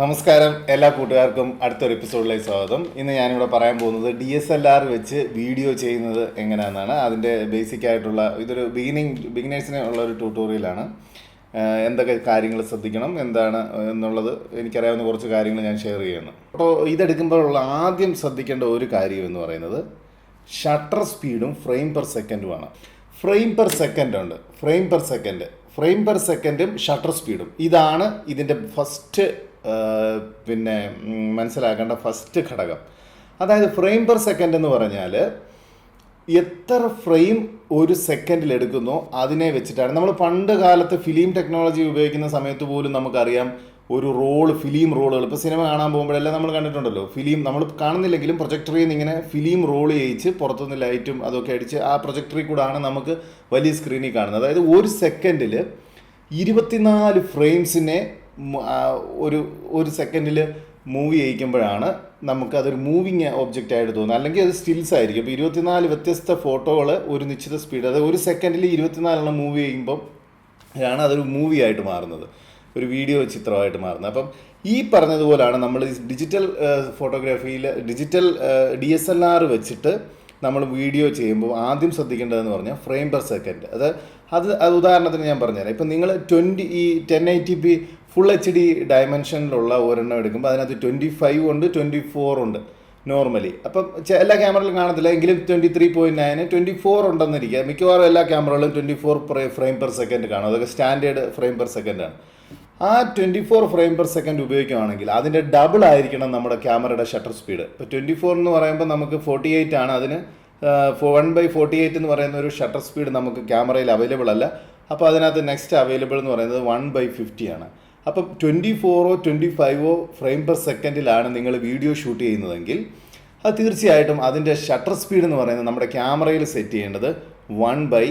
നമസ്കാരം എല്ലാ കൂട്ടുകാർക്കും അടുത്തൊരു എപ്പിസോഡിലേക്ക് സ്വാഗതം. ഇന്ന് ഞാനിവിടെ പറയാൻ പോകുന്നത് ഡി എസ് എൽ ആർ വെച്ച് വീഡിയോ ചെയ്യുന്നത് എങ്ങനെയാണെന്നാണ്. അതിന്റെ ബേസിക് ആയിട്ടുള്ള ഇതൊരു ബിഗിനിങ് ബിഗിനേഴ്സിന് ഉള്ള ഒരു ട്യൂട്ടോറിയലാണ് എന്തൊക്കെ കാര്യങ്ങൾ ശ്രദ്ധിക്കണം എന്താണ് എന്നുള്ളത് എനിക്കറിയാവുന്ന കുറച്ച് കാര്യങ്ങൾ ഞാൻ ഷെയർ ചെയ്യുന്നു. അപ്പോൾ ഇതെടുക്കുമ്പോഴുള്ള ആദ്യം ശ്രദ്ധിക്കേണ്ട ഒരു കാര്യം എന്ന് പറയുന്നത് ഷട്ടർ സ്പീഡും ഫ്രെയിം പെർ സെക്കൻഡുമാണ് ഫ്രെയിം പെർ സെക്കൻഡ് ഉണ്ട്. Frame per second frame per സെക്കൻഡും ഷട്ടർ സ്പീഡും ഇതാണ് ഇതിന്റെ ഫസ്റ്റ് പിന്നെ മനസ്സിലാക്കേണ്ട ഫസ്റ്റ് ഘടകം. അതായത് ഫ്രെയിം പെർ സെക്കൻഡ് എന്ന് പറഞ്ഞാൽ എത്ര ഫ്രെയിം ഒരു സെക്കൻഡിൽ എടുക്കുന്നു അതിനെ വെച്ചിട്ടാണ്. നമ്മൾ പണ്ട് കാലത്ത് ഫിലിം ടെക്നോളജി ഉപയോഗിക്കുന്ന സമയത്ത് പോലും നമുക്കറിയാം ഒരു റോൾ ഫിലിം റോളുകൾ ഇപ്പോൾ സിനിമ കാണാൻ പോകുമ്പോഴെല്ലാം നമ്മൾ കണ്ടിട്ടുണ്ടല്ലോ. ഫിലിം നമ്മൾ കാണുന്നില്ലെങ്കിലും പ്രൊജക്ടറിൽ നിന്ന് ഇങ്ങനെ ഫിലിം റോൾ ചെയ്യിച്ച് പുറത്തുനിന്ന് ലൈറ്റും അതൊക്കെ അടിച്ച് ആ പ്രൊജക്ടറിൽ കൂടാണ് നമുക്ക് വലിയ സ്ക്രീനിൽ കാണുന്നത്. അതായത് ഒരു സെക്കൻഡിൽ ഇരുപത്തിനാല് ഫ്രെയിംസിനെ ഒരു ഒരു സെക്കൻഡിൽ മൂവ് ചെയ്യിക്കുമ്പോഴാണ് നമുക്ക് അതൊരു മൂവിങ് ഒബ്ജക്റ്റ് ആയിട്ട് തോന്നുന്നത്. അല്ലെങ്കിൽ അത് സ്റ്റിൽസ് ആയിരിക്കും. ഇപ്പോൾ ഇരുപത്തിനാല് വ്യത്യസ്ത ഫോട്ടോകൾ ഒരു നിശ്ചിത സ്പീഡ് അതായത് ഒരു സെക്കൻഡിൽ ഇരുപത്തിനാലെണ്ണം മൂവ് ചെയ്യുമ്പം ആണ് അതൊരു മൂവി ആയിട്ട് മാറുന്നത്. ഒരു വീഡിയോ ചിത്രമായിട്ട് മാറുന്നത്. അപ്പം ഈ പറഞ്ഞതുപോലാണ് നമ്മൾ digital ഫോട്ടോഗ്രാഫിയിൽ digital D S L R വെച്ചിട്ട് നമ്മൾ വീഡിയോ ചെയ്യുമ്പോൾ ആദ്യം ശ്രദ്ധിക്കേണ്ടതെന്ന് പറഞ്ഞാൽ ഫ്രെയിം പെർ സെക്കൻഡ് അത് അത് അത് ഉദാഹരണത്തിന് ഞാൻ പറഞ്ഞുതരാം. ഇപ്പം നിങ്ങൾ ട്വന്റി ഈ ten eighty P full H D ഡയമെൻഷനിലുള്ള ഒരെണ്ണം എടുക്കുമ്പോൾ അതിനകത്ത് ട്വന്റി ഫൈവ് ഉണ്ട് ട്വന്റി ഫോർ ഉണ്ട് നോർമലി അപ്പം എല്ലാ ക്യാമറയിലും കാണത്തില്ല. എങ്കിലും twenty three point nine twenty four ഉണ്ടെന്നിരിക്കുക. മിക്കവാറും എല്ലാ ക്യാമറകളിലും twenty four frame per second കാണും. അതൊക്കെ സ്റ്റാൻഡേർഡ് ഫ്രെയിം പെർ സെക്കൻഡാണ് ആ twenty four frame per second ഉപയോഗിക്കുകയാണെങ്കിൽ അതിന്റെ ഡബിൾ ആയിരിക്കണം നമ്മുടെ ക്യാമറയുടെ ഷട്ടർ സ്പീഡ് ഇപ്പോൾ ട്വന്റി ഫോർ എന്ന് പറയുമ്പോൾ നമുക്ക് ഫോർട്ടി എയ്റ്റ് ആണ്. അതിന് വൺ ബൈ ഫോർട്ടി എയ്റ്റ് എന്ന് പറയുന്ന ഒരു ഷട്ടർ സ്പീഡ് നമുക്ക് ക്യാമറയിൽ അവൈലബിൾ അല്ല. അപ്പോൾ അതിനകത്ത് നെക്സ്റ്റ് അവൈലബിൾ എന്ന് പറയുന്നത് വൺ ബൈ ഫിഫ്റ്റി ആണ്. അപ്പം ട്വന്റി ഫോറോ ട്വന്റി ഫൈവോ ഫ്രെയിം പെർ സെക്കൻഡിലാണ് നിങ്ങൾ വീഡിയോ ഷൂട്ട് ചെയ്യുന്നതെങ്കിൽ അത് തീർച്ചയായിട്ടും അതിന്റെ ഷട്ടർ സ്പീഡ് എന്ന് പറയുന്നത് നമ്മുടെ ക്യാമറയിൽ സെറ്റ് ചെയ്യേണ്ടത് വൺ ബൈ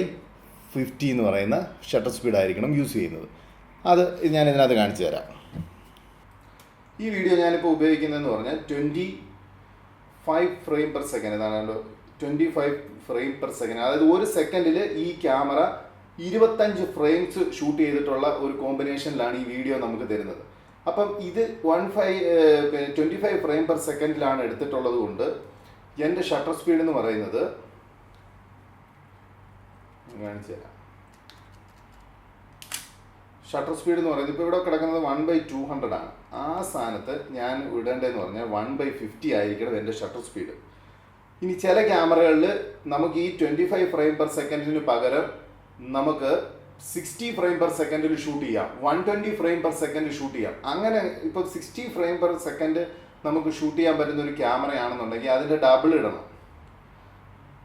ഫിഫ്റ്റി എന്ന് പറയുന്ന ഷട്ടർ സ്പീഡ് ആയിരിക്കണം യൂസ് ചെയ്യുന്നത്. അത് ഞാൻ ഇതിനകത്ത് കാണിച്ചു തരാം. ഈ വീഡിയോ ഞാനിപ്പോൾ ഉപയോഗിക്കുന്നതെന്ന് പറഞ്ഞാൽ twenty five frame per second ഇതാണ് twenty five frame per second അതായത് ഒരു സെക്കൻഡിൽ ഈ ക്യാമറ ഇരുപത്തഞ്ച് ഫ്രെയിംസ് ഷൂട്ട് ചെയ്തിട്ടുള്ള ഒരു കോമ്പിനേഷനിലാണ് ഈ വീഡിയോ നമുക്ക് തരുന്നത്. അപ്പം ഇത് one five twenty five frame per സെക്കൻഡിലാണ് എടുത്തിട്ടുള്ളത് കൊണ്ട് എന്റെ ഷട്ടർ സ്പീഡ് എന്ന് പറയുന്നത് ഷട്ടർ സ്പീഡ് എന്ന് പറയുന്നത് ഇപ്പോൾ ഇവിടെ കിടക്കുന്നത് വൺ ബൈ ടു ഹൺഡ്രഡ് ആണ്. ആ സ്ഥാനത്ത് ഞാൻ ഇടേണ്ടതെന്ന് പറഞ്ഞാൽ വൺ ബൈ ഫിഫ്റ്റി ആയിരിക്കണം എന്റെ ഷട്ടർ സ്പീഡ് ഇനി ചില ക്യാമറകളിൽ നമുക്ക് ഈ ട്വന്റി ഫൈവ് ഫ്രെയിം പെർ സെക്കൻഡിന് പകരം നമുക്ക് സിക്സ്റ്റി ഫ്രെയിം പെർ സെക്കൻഡിൽ ഷൂട്ട് ചെയ്യാം. One twenty frame per second shoot ചെയ്യാം. അങ്ങനെ ഇപ്പോൾ സിക്സ്റ്റി ഫ്രെയിം പെർ സെക്കൻഡ് നമുക്ക് ഷൂട്ട് ചെയ്യാൻ പറ്റുന്ന ഒരു ക്യാമറയാണെന്നുണ്ടെങ്കിൽ അതിന്റെ ഡബിൾ ഇടണം.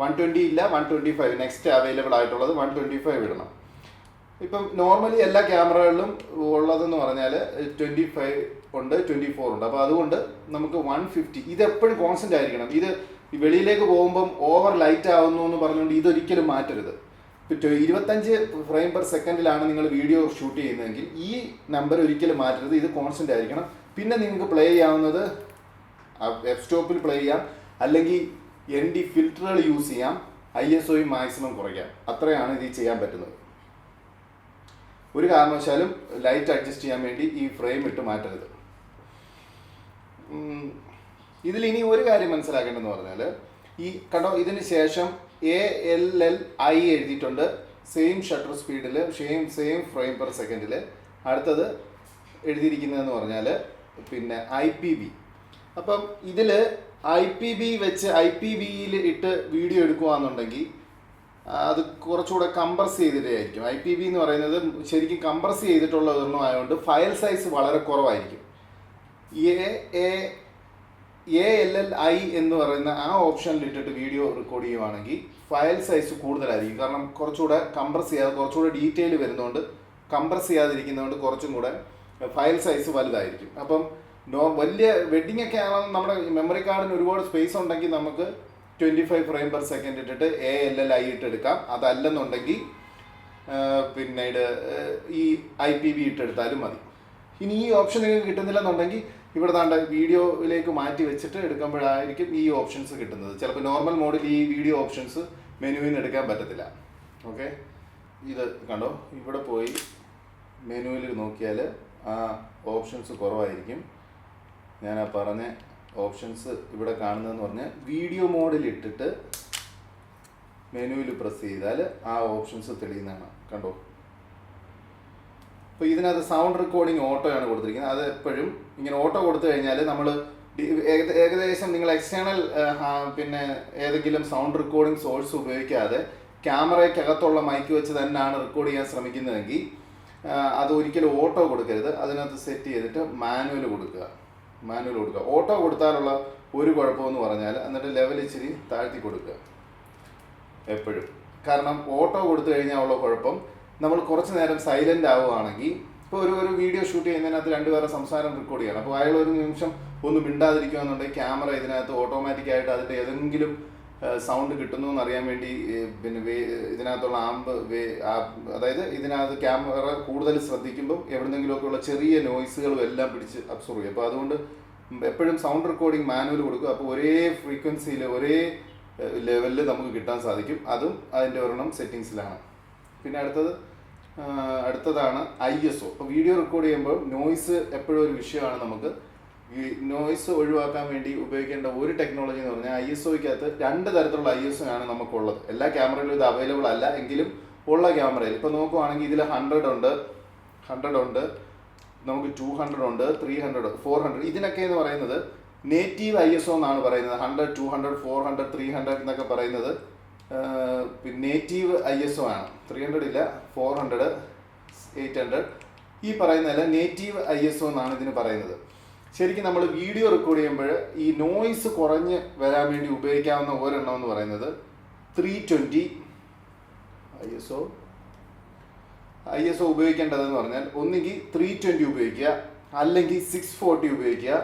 വൺ ട്വന്റി ഇല്ല one twenty five next available ആയിട്ടുള്ളത് വൺ ട്വന്റി ഫൈവ് ഇടണം. ഇപ്പം നോർമലി എല്ലാ ക്യാമറകളിലും ഉള്ളതെന്ന് പറഞ്ഞാൽ ട്വന്റി ഫൈവ് ഉണ്ട് ട്വന്റി ഫോർ ഉണ്ട്. അപ്പോൾ അതുകൊണ്ട് നമുക്ക് വൺ ഫിഫ്റ്റി ഇത് എപ്പോഴും കോൺസ്റ്റന്റ് ആയിരിക്കണം. ഇത് വെളിയിലേക്ക് പോകുമ്പം ഓവർ ലൈറ്റ് ആവുന്നു എന്ന് പറഞ്ഞുകൊണ്ട് ഇതൊരിക്കലും മാറ്റരുത്. ഇരുപത്തഞ്ച് ഫ്രെയിം പെർ സെക്കൻഡിലാണ് നിങ്ങൾ വീഡിയോ ഷൂട്ട് ചെയ്യുന്നതെങ്കിൽ ഈ നമ്പർ ഒരിക്കലും മാറ്റരുത്. ഇത് കോൺസ്റ്റന്റ് ആയിരിക്കണം. പിന്നെ നിങ്ങൾക്ക് പ്ലേ ചെയ്യാവുന്നത് എഫ് സ്റ്റോപ്പിൽ പ്ലേ ചെയ്യാം. അല്ലെങ്കിൽ എൻ ഡി ഫിൽറ്ററുകൾ യൂസ് ചെയ്യാം. ഐ എസ് ഒയും മാക്സിമം കുറയ്ക്കാം. അത്രയാണ് ഇത് ചെയ്യാൻ പറ്റുന്നത്. ഒരു കാരണവശാലും ലൈറ്റ് അഡ്ജസ്റ്റ് ചെയ്യാൻ വേണ്ടി ഈ ഫ്രെയിം ഇട്ട് മാറ്റരുത്. ഇതിൽ ഇനി ഒരു കാര്യം മനസ്സിലാക്കേണ്ടതെന്ന് പറഞ്ഞാൽ ഈ കണ്ടോ ഇതിന് ശേഷം എ എൽ എൽ ഐ എഴുതിയിട്ടുണ്ട്. സെയിം ഷട്ടർ സ്പീഡിൽ സെയിം സെയിം ഫ്രെയിം പെർ സെക്കൻഡിൽ അടുത്തത് എഴുതിയിരിക്കുന്നതെന്ന് പറഞ്ഞാൽ പിന്നെ ഐ പി ബി അപ്പം ഇതിൽ ഐ പി ബി വെച്ച് ഐ പി ബിയിൽ ഇട്ട് വീഡിയോ എടുക്കുകയാണെന്നുണ്ടെങ്കിൽ അത് കുറച്ചുകൂടെ കംപ്രസ് ചെയ്തിട്ടായിരിക്കും ഐ പി ബി എന്ന് പറയുന്നത് ശരിക്കും കംപ്രസ് ചെയ്തിട്ടുള്ള ഒരെണ്ണം ആയതുകൊണ്ട് ഫയൽ സൈസ് വളരെ കുറവായിരിക്കും. A A A L L I എന്ന് പറയുന്ന ആ ഓപ്ഷനിൽ ഇട്ടിട്ട് വീഡിയോ റെക്കോർഡ് ചെയ്യുവാണെങ്കിൽ ഫയൽ സൈസ് കൂടുതലായിരിക്കും. കാരണം കുറച്ചുകൂടെ കംപ്രസ് ചെയ്യാതെ കുറച്ചുകൂടെ ഡീറ്റെയിൽ വരുന്നതുകൊണ്ട് കംപ്രസ് ചെയ്യാതിരിക്കുന്നതുകൊണ്ട് കുറച്ചും കൂടെ ഫയൽ സൈസ് വലുതായിരിക്കും. അപ്പം നോ വലിയ വെഡിങ് ഒക്കെ ആണെങ്കിൽ നമ്മുടെ മെമ്മറി കാർഡിന് ഒരുപാട് സ്പേസ് ഉണ്ടെങ്കിൽ നമുക്ക് twenty five frame per second ഇട്ടിട്ട് എ എൽ എൽ ഐ ഇട്ടെടുക്കാം അതല്ലെന്നുണ്ടെങ്കിൽ പിന്നീട് ഈ ഐ പി ബി ഇട്ടെടുത്താലും മതി. ഇനി ഈ ഓപ്ഷൻ നിങ്ങൾക്ക് കിട്ടുന്നില്ലെന്നുണ്ടെങ്കിൽ ഇവിടെ താണ്ട വീഡിയോയിലേക്ക് മാറ്റി വെച്ചിട്ട് എടുക്കുമ്പോഴായിരിക്കും ഈ ഓപ്ഷൻസ് കിട്ടുന്നത്. ചിലപ്പോൾ നോർമൽ മോഡിൽ ഈ വീഡിയോ ഓപ്ഷൻസ് മെനുവിൽ നിന്ന് എടുക്കാൻ പറ്റത്തില്ല. ഓക്കെ ഇത് കണ്ടോ? ഇവിടെ പോയി മെനുവിൽ നോക്കിയാൽ ആ ഓപ്ഷൻസ് കുറവായിരിക്കും. ഞാൻ ആ പറഞ്ഞ ഓപ്ഷൻസ് ഇവിടെ കാണുന്നതെന്ന് പറഞ്ഞാൽ വീഡിയോ മോഡിൽ ഇട്ടിട്ട് മെനുവിൽ പ്രസ് ചെയ്താൽ ആ ഓപ്ഷൻസ് തെളിയുന്നതാണ്. കണ്ടോ? അപ്പോൾ ഇതിനകത്ത് സൗണ്ട് റെക്കോർഡിംഗ് ഓട്ടോയാണ് കൊടുത്തിരിക്കുന്നത്. അത് എപ്പോഴും ഇങ്ങനെ ഓട്ടോ കൊടുത്തു കഴിഞ്ഞാൽ നമ്മൾ ഏകദേശം നിങ്ങൾ എക്സ്റ്റേണൽ പിന്നെ ഏതെങ്കിലും സൗണ്ട് റെക്കോർഡിംഗ് സോഴ്സ് ഉപയോഗിക്കാതെ ക്യാമറയ്ക്കകത്തുള്ള മൈക്ക് വെച്ച് തന്നെയാണ് റെക്കോർഡ് ചെയ്യാൻ ശ്രമിക്കുന്നതെങ്കിൽ അത് ഒരിക്കലും ഓട്ടോ കൊടുക്കരുത്. അതിനകത്ത് സെറ്റ് ചെയ്തിട്ട് മാനുവൽ കൊടുക്കുക. മാനുവൽ കൊടുക്കുക. ഓട്ടോ കൊടുത്താലുള്ള ഒരു കുഴപ്പമെന്ന് പറഞ്ഞാൽ എന്നിട്ട് ലെവൽ ഇച്ചിരി താഴ്ത്തി കൊടുക്കുക. എപ്പോഴും. കാരണം ഓട്ടോ കൊടുത്തു കഴിഞ്ഞാൽ ഉള്ള കുഴപ്പം നമ്മൾ കുറച്ച് നേരം സൈലന്റ് ആവുകയാണെങ്കിൽ ഇപ്പോൾ ഒരു ഒരു വീഡിയോ ഷൂട്ട് ചെയ്യുന്നതിനകത്ത് രണ്ടുപേരെ സംസാരം റെക്കോർഡ് ചെയ്യണം. അപ്പോൾ അയാൾ ഒരു നിമിഷം ഒന്ന് മിണ്ടാതിരിക്കുകയാണെന്നുണ്ടെങ്കിൽ ക്യാമറ ഇതിനകത്ത് ഓട്ടോമാറ്റിക് ആയിട്ട് അതിന്റെ ഏതെങ്കിലും സൗണ്ട് കിട്ടുന്നു എന്നറിയാൻ വേണ്ടി പിന്നെ വേ- ഇതിനകത്തുള്ള ആംബ് വേ- അതായത് ഇതിനകത്ത് ക്യാമറ കൂടുതൽ ശ്രദ്ധിക്കുമ്പോൾ എവിടെന്നെങ്കിലുമൊക്കെ ഉള്ള ചെറിയ നോയ്സുകളും എല്ലാം പിടിച്ച് അബ്സോർവ് ചെയ്യും. അപ്പോൾ അതുകൊണ്ട് എപ്പോഴും സൗണ്ട് റെക്കോർഡിംഗ് മാനുവൽ കൊടുക്കും അപ്പോൾ ഒരേ ഫ്രീക്വൻസിയിൽ ഒരേ ലെവലിൽ നമുക്ക് കിട്ടാൻ സാധിക്കും. അതും അതിന്റെ ഒരെണ്ണം സെറ്റിങ്സിലാണ് പിന്നെ അടുത്തത് അടുത്തതാണ് ഐ എസ് ഒ. അപ്പോൾ വീഡിയോ റെക്കോർഡ് ചെയ്യുമ്പോൾ നോയ്സ് എപ്പോഴും ഒരു വിഷയമാണ് നമുക്ക്. ഈ നോയ്സ് ഒഴിവാക്കാൻ വേണ്ടി ഉപയോഗിക്കേണ്ട ഒരു ടെക്നോളജി എന്ന് പറഞ്ഞാൽ ഐ എസ് ഒയ്ക്കകത്ത് രണ്ട് തരത്തിലുള്ള ഐ എസ് ആണ് നമുക്കുള്ളത്. എല്ലാ ക്യാമറയിലും ഇത് അവൈലബിൾ അല്ല എങ്കിലും ഉള്ള ക്യാമറയിൽ ഇപ്പോൾ നോക്കുവാണെങ്കിൽ ഇതിൽ ഹൺഡ്രഡ് ഉണ്ട് ഹൺഡ്രഡ് ഉണ്ട് നമുക്ക് ടു ഹൺഡ്രഡ് ഉണ്ട് ത്രീ ഹൺഡ്രഡ് ഫോർ ഹൺഡ്രഡ് ഇതിനൊക്കെ എന്ന് പറയുന്നത് നേറ്റീവ് ഐ എസ് ഒ എന്നാണ് പറയുന്നത്. Hundred two hundred four hundred three hundred എന്നൊക്കെ പറയുന്നത് നേറ്റീവ് ഐ എസ് ഒ ആണ്. ത്രീ ഹൺഡ്രഡ് ഇല്ല ഫോർ ഹൺഡ്രഡ് എയ്റ്റ് ഹൺഡ്രഡ് ഈ പറയുന്നതല്ല നേറ്റീവ് ഐ എസ് ഒ എന്നാണ് ഇതിന് പറയുന്നത്. ശരിക്കും നമ്മൾ വീഡിയോ റെക്കോർഡ് ചെയ്യുമ്പോൾ ഈ നോയിസ് കുറഞ്ഞ് വരാൻ വേണ്ടി ഉപയോഗിക്കാവുന്ന ഒരെണ്ണം എന്ന് പറയുന്നത് three twenty I S O I S O ഉപയോഗിക്കേണ്ടതെന്ന് പറഞ്ഞാൽ ഒന്നുകിൽ ത്രീ ട്വന്റി ഉപയോഗിക്കുക അല്ലെങ്കിൽ സിക്സ് ഫോർട്ടി ഉപയോഗിക്കുക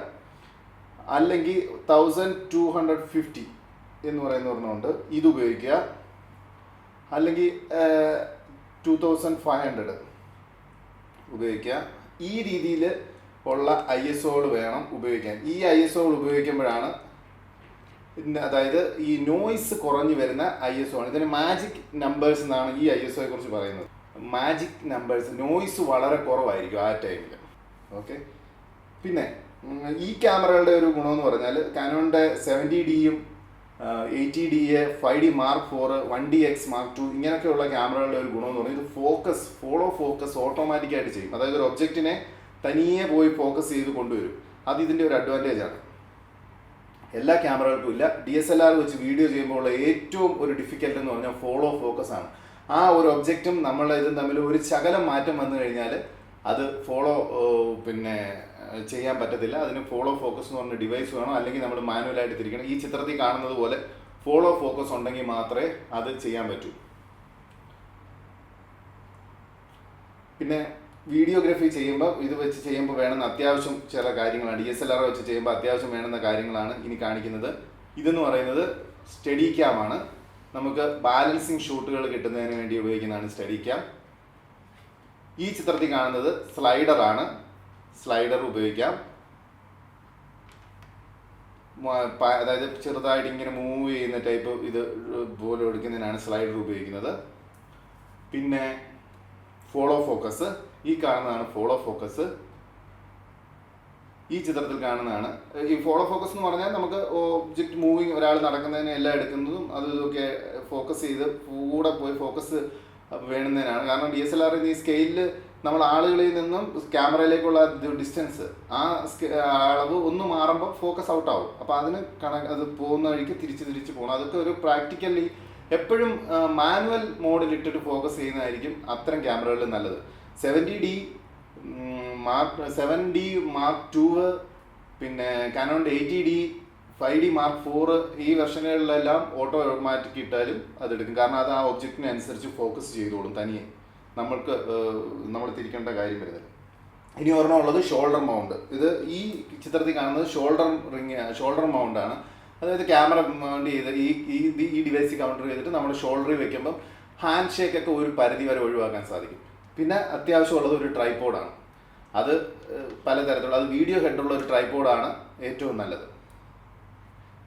അല്ലെങ്കിൽ തൗസൻഡ് ടു ഹൺഡ്രഡ് ഫിഫ്റ്റി എന്ന് പറയുന്ന ഒരെണ്ണമുണ്ട്. ഇത് ഉപയോഗിക്കുക. അല്ലെങ്കിൽ ടു തൗസൻഡ് ഫൈവ് ഹൺഡ്രഡ് ഉപയോഗിക്കുക. ഈ രീതിയിൽ ഉള്ള ഐ എസ് ഒകൾ വേണം ഉപയോഗിക്കാൻ. ഈ ഐ എസ് ഒകൾ ഉപയോഗിക്കുമ്പോഴാണ് അതായത് ഈ നോയ്സ് കുറഞ്ഞു വരുന്ന ഐ എസ് ഒ ആണ്. ഇതിന് മാജിക് നമ്പേഴ്സ് എന്നാണ് ഈ ഐ എസ് ഒയെ കുറിച്ച് പറയുന്നത്. മാജിക് നമ്പേഴ്സ് നോയ്സ് വളരെ കുറവായിരിക്കും ആ ടൈമിൽ ഓക്കെ പിന്നെ ഈ ക്യാമറകളുടെ ഒരു ഗുണമെന്ന് പറഞ്ഞാൽ കാനോണിന്റെ സെവന്റി ഡിയും eighty D a five D mark four one D X mark two ഇങ്ങനെയൊക്കെയുള്ള ക്യാമറകളുടെ ഒരു ഗുണമെന്ന് പറഞ്ഞാൽ ഇത് ഫോക്കസ് ഫോളോ ഫോക്കസ് ഓട്ടോമാറ്റിക്കായിട്ട് ചെയ്യും. അതായത് ഒരു ഒബ്ജക്റ്റിനെ തനിയെ പോയി ഫോക്കസ് ചെയ്ത് കൊണ്ടുവരും. അത് ഇതിന്റെ ഒരു അഡ്വാന്റേജ് ആണ്. എല്ലാ ക്യാമറകൾക്കും ഇല്ല. ഡി എസ് എൽ ആർ വെച്ച് വീഡിയോ ചെയ്യുമ്പോൾ ഉള്ള ഏറ്റവും ഒരു ഡിഫിക്കൽട്ട് എന്ന് പറഞ്ഞാൽ ഫോളോ ഫോക്കസ് ആണ്. ആ ഒരു ഒബ്ജക്റ്റും നമ്മളെ ഇതും തമ്മിൽ ഒരു ശകലം മാറ്റം വന്നു കഴിഞ്ഞാൽ അത് ഫോളോ പിന്നെ ചെയ്യാൻ പറ്റത്തില്ല. അതിന് ഫോളോ ഫോക്കസ് എന്ന് പറഞ്ഞ ഡിവൈസ് വേണം? അല്ലെങ്കിൽ നമ്മൾ മാനുവലായിട്ട് തിരിക്കണം. ഈ ചിത്രത്തിൽ കാണുന്നത് പോലെ ഫോളോ ഫോക്കസ് ഉണ്ടെങ്കിൽ മാത്രമേ അത് ചെയ്യാൻ പറ്റൂ. പിന്നെ വീഡിയോഗ്രഫി ചെയ്യുമ്പോൾ ഇത് വെച്ച് ചെയ്യുമ്പോൾ വേണമെന്ന അത്യാവശ്യം ചില കാര്യങ്ങളാണ്. ഡി എസ് എൽ ആർ വെച്ച് ചെയ്യുമ്പോൾ അത്യാവശ്യം വേണമെന്ന കാര്യങ്ങളാണ് ഇനി കാണിക്കുന്നത്. ഇതെന്ന് പറയുന്നത് സ്റ്റഡി ക്യാമാണ് നമുക്ക് ബാലൻസിങ് ഷൂട്ടുകൾ കിട്ടുന്നതിന് വേണ്ടി ഉപയോഗിക്കുന്നതാണ് സ്റ്റഡി ക്യാം ഈ ചിത്രത്തിൽ കാണുന്നത് സ്ലൈഡർ ആണ്. സ്ലൈഡർ ഉപയോഗിക്കാം. അതായത് ചെറുതായിട്ട് ഇങ്ങനെ മൂവ് ചെയ്യുന്ന ടൈപ്പ് ഇത് പോലെ എടുക്കുന്നതിനാണ് സ്ലൈഡർ ഉപയോഗിക്കുന്നത്. പിന്നെ ഫോളോ ഫോക്കസ് ഈ കാണുന്നതാണ് ഫോളോ ഫോക്കസ് ഈ ചിത്രത്തിൽ കാണുന്നതാണ്. ഈ ഫോളോ ഫോക്കസ് എന്ന് പറഞ്ഞാൽ നമുക്ക് ഒബ്ജക്റ്റ് മൂവിങ് ഒരാൾ നടക്കുന്നതിന് എല്ലാം എടുക്കുന്നതും അത് ഇതൊക്കെ ഫോക്കസ് ചെയ്ത് കൂടെ പോയി ഫോക്കസ് വേണുന്നതിനാണ്. കാരണം ഡി എസ് എൽ ആർ ഈ സ്കെയിലിൽ നമ്മൾ ആളുകളിൽ നിന്നും ക്യാമറയിലേക്കുള്ള ഡിസ്റ്റൻസ് ആ അളവ് ഒന്ന് മാറുമ്പോൾ ഫോക്കസ് ഔട്ട് ആവും. അപ്പോൾ അതിന് കണ അത് പോകുന്ന വഴിക്ക് തിരിച്ച് തിരിച്ച് പോകണം അതൊക്കെ ഒരു പ്രാക്ടിക്കലി എപ്പോഴും മാനുവൽ മോഡിൽ ഇട്ടിട്ട് ഫോക്കസ് ചെയ്യുന്നതായിരിക്കും അത്തരം ക്യാമറകളിൽ നല്ലത്. Seventy D mark seven D mark two പിന്നെ Canon eighty D five D mark four ഈ വെർഷനുകളിലെല്ലാം ഓട്ടോമാറ്റിക് ഇട്ടാലും അതെടുക്കും കാരണം അത് ആ ഒബ്ജക്റ്റിനനുസരിച്ച് ഫോക്കസ് ചെയ്തോളും തനിയെ. നമ്മൾക്ക് നമ്മൾ തിരിക്കേണ്ട കാര്യം വരുന്നത് ഇനി ഒരെണ്ണം ഉള്ളത് ഷോൾഡർ മൗണ്ട് ഇത് ഈ ചിത്രത്തിൽ കാണുന്നത് ഷോൾഡർ റിങ് ഷോൾഡർ മൗണ്ട് ആണ്. അതായത് ക്യാമറ മൗണ്ട് ചെയ്ത് ഈ ഈ ഡിവൈസ് കൗണ്ടർ ചെയ്തിട്ട് നമ്മൾ ഷോൾഡറിൽ വെക്കുമ്പം ഹാൻഡ് ഷേക്ക് ഒക്കെ ഒരു പരിധി വരെ ഒഴിവാക്കാൻ സാധിക്കും. പിന്നെ അത്യാവശ്യമുള്ളത് ഒരു ട്രൈപ്പോഡാണ് അത് പലതരത്തിലുള്ള അത് വീഡിയോ ഹെഡുള്ള ഒരു ട്രൈപ്പോഡാണ് ഏറ്റവും നല്ലത്.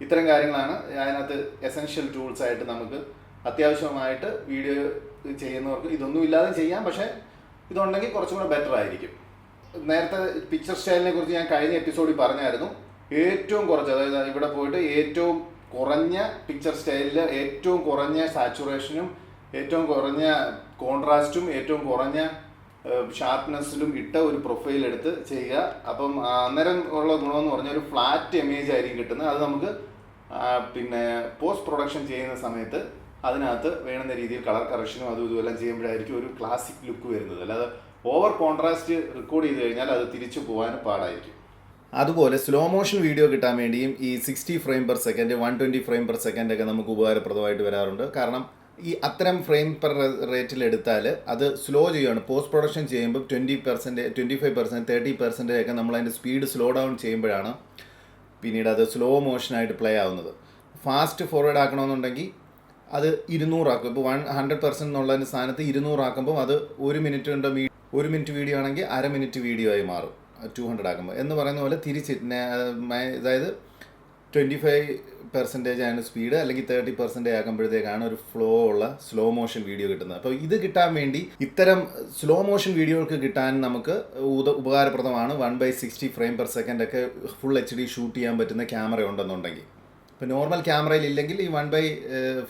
ഇത്തരം കാര്യങ്ങളാണ് അതിനകത്ത് എസെൻഷ്യൽ ടൂൾസ് ആയിട്ട് നമുക്ക് അത്യാവശ്യമായിട്ട് വീഡിയോ ചെയ്യുന്നവർക്ക് ഇതൊന്നും ഇല്ലാതെ ചെയ്യാം. പക്ഷേ ഇതുണ്ടെങ്കിൽ കുറച്ചും കൂടെ ബെറ്റർ ആയിരിക്കും. നേരത്തെ പിക്ചർ സ്റ്റൈലിനെ കുറിച്ച് ഞാൻ കഴിഞ്ഞ എപ്പിസോഡിൽ പറഞ്ഞായിരുന്നു. ഏറ്റവും കുറച്ച് അതായത് ഇവിടെ പോയിട്ട് ഏറ്റവും കുറഞ്ഞ പിക്ചർ സ്റ്റൈലിൽ ഏറ്റവും കുറഞ്ഞ സാച്ചുറേഷനും ഏറ്റവും കുറഞ്ഞ കോൺട്രാസ്റ്റും ഏറ്റവും കുറഞ്ഞ ഷാർപ്നെസ്സിലും ഇട്ട ഒരു പ്രൊഫൈൽ എടുത്ത് ചെയ്യുക. അപ്പം അന്നേരം ഉള്ള ഗുണമെന്ന് പറഞ്ഞാൽ ഒരു ഫ്ലാറ്റ് ഇമേജ് ആയിരിക്കും കിട്ടുന്നത്. അത് നമുക്ക് പിന്നെ പോസ്റ്റ് പ്രൊഡക്ഷൻ ചെയ്യുന്ന സമയത്ത് അതിനകത്ത് വേണ്ടുന്ന രീതിയിൽ കളർ കറക്ഷനും അതും ഇതും എല്ലാം ചെയ്യുമ്പോഴായിരിക്കും ഒരു ക്ലാസിക് ലുക്ക് വരുന്നത്. അല്ലാതെ ഓവർ കോൺട്രാസ്റ്റ് റെക്കോർഡ് ചെയ്ത് കഴിഞ്ഞാൽ അത് തിരിച്ചു പോകാനും പാടായിരിക്കും. അതുപോലെ സ്ലോ മോഷൻ വീഡിയോ കിട്ടാൻ വേണ്ടിയും ഈ sixty frame per second one twenty frame per second ഒക്കെ നമുക്ക് ഉപകാരപ്രദമായിട്ട് വരാറുണ്ട്. കാരണം ഈ അത്തരം ഫ്രെയിം പെർ റേറ്റിൽ എടുത്താൽ അത് സ്ലോ ചെയ്യുകയാണ് പോസ്റ്റ് പ്രൊഡക്ഷൻ ചെയ്യുമ്പോൾ twenty percent twenty five percent thirty percentage ഒക്കെ നമ്മൾ അതിന്റെ സ്പീഡ് സ്ലോ ഡൗൺ ചെയ്യുമ്പോഴാണ് പിന്നീട് അത് സ്ലോ മോഷനായിട്ട് പ്ലേ ആവുന്നത്. ഫാസ്റ്റ് ഫോർവേഡ് ആക്കണമെന്നുണ്ടെങ്കിൽ അത് ഇരുന്നൂറാക്കും. ഇപ്പോൾ വൺ ഹൺഡ്രഡ് പെർസെന്റ് എന്നുള്ളതിന്റെ സ്ഥാനത്ത് ഇരുന്നൂറാക്കുമ്പോൾ അത് ഒരു മിനിറ്റ് കൊണ്ട് ഒരു മിനിറ്റ് വീഡിയോ ആണെങ്കിൽ അര മിനിറ്റ് വീഡിയോ ആയി മാറും. ടു ഹൺഡ്രഡ് ആക്കുമ്പോൾ എന്ന് പറയുന്ന പോലെ തിരിച്ച് അതായത് ട്വന്റി ഫൈവ് പെർസെന്റേജ് ആണ് സ്പീഡ് അല്ലെങ്കിൽ തേർട്ടി പെർസെന്റേജ് ആക്കുമ്പോഴത്തേക്കാണ് ഒരു ഫ്ലോ ഉള്ള സ്ലോ മോഷൻ വീഡിയോ കിട്ടുന്നത്. അപ്പോൾ ഇത് കിട്ടാൻ വേണ്ടി ഇത്തരം സ്ലോ മോഷൻ വീഡിയോകൾക്ക് കിട്ടാൻ നമുക്ക് ഉപകാരപ്രദമാണ്. One by sixty frame per second ഒക്കെ ഫുൾ എച്ച് ഡി ഷൂട്ട് ചെയ്യാൻ പറ്റുന്ന ക്യാമറ ഉണ്ടെന്നുണ്ടെങ്കിൽ. ഇപ്പോൾ നോർമൽ ക്യാമറയിൽ ഇല്ലെങ്കിൽ ഈ one by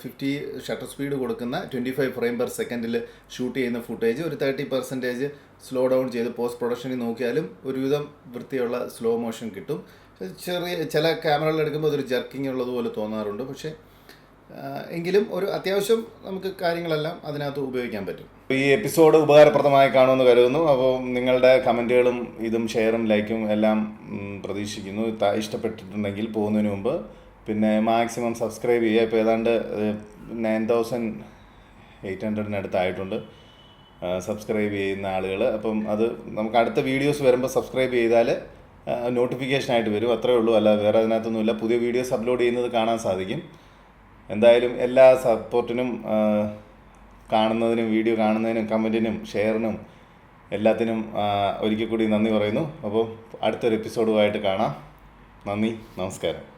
fifty shutter speed കൊടുക്കുന്ന ട്വന്റി ഫൈവ് ഫ്രെയിം പെർ സെക്കൻഡിൽ ഷൂട്ട് ചെയ്യുന്ന ഫുട്ടേജ് ഒരു തേർട്ടി പെർസെന്റേജ് സ്ലോ ഡൗൺ ചെയ്ത് പോസ്റ്റ് പ്രൊഡക്ഷനിൽ നോക്കിയാലും ഒരുവിധം വൃത്തിയുള്ള സ്ലോ മോഷൻ കിട്ടും. ചെറിയ ചില ക്യാമറകൾ എടുക്കുമ്പോൾ അതൊരു ജർക്കിംഗ് ഉള്ളതുപോലെ തോന്നാറുണ്ട്. പക്ഷേ എങ്കിലും ഒരു അത്യാവശ്യം നമുക്ക് കാര്യങ്ങളെല്ലാം അതിനകത്ത് ഉപയോഗിക്കാൻ പറ്റും. ഈ എപ്പിസോഡ് ഉപകാരപ്രദമായി കാണുമെന്ന് കരുതുന്നു. അപ്പോൾ നിങ്ങളുടെ കമന്റുകളും ഇതും ഷെയറും ലൈക്കും എല്ലാം പ്രതീക്ഷിക്കുന്നു. ഇഷ്ടപ്പെട്ടിട്ടുണ്ടെങ്കിൽ പോകുന്നതിന് മുമ്പ് പിന്നെ മാക്സിമം സബ്സ്ക്രൈബ് ചെയ്യുക. ഇപ്പോൾ ഏതാണ്ട് നയൻ തൗസൻഡ് എയ്റ്റ് ഹൺഡ്രഡിനടുത്തായിട്ടുണ്ട് സബ്സ്ക്രൈബ് ചെയ്യുന്ന ആളുകൾ അപ്പം അത് നമുക്ക് അടുത്ത വീഡിയോസ് വരുമ്പോൾ സബ്സ്ക്രൈബ് ചെയ്താൽ നോട്ടിഫിക്കേഷൻ ആയിട്ട് വരും. അത്രേ ഉള്ളൂ. അല്ല വേറെ അതിനകത്തൊന്നുമില്ല. പുതിയ വീഡിയോസ് അപ്ലോഡ് ചെയ്യുന്നത് കാണാൻ സാധിക്കും. എന്തായാലും എല്ലാ സപ്പോർട്ടിനും കാണുന്നതിനും വീഡിയോ കാണുന്നതിനും കമന്റിനും ഷെയറിനും എല്ലാത്തിനും ഒരിക്കൽ കൂടി നന്ദി പറയുന്നു. അപ്പോൾ അടുത്തൊരു എപ്പിസോഡുമായിട്ട് കാണാം. നന്ദി. നമസ്കാരം.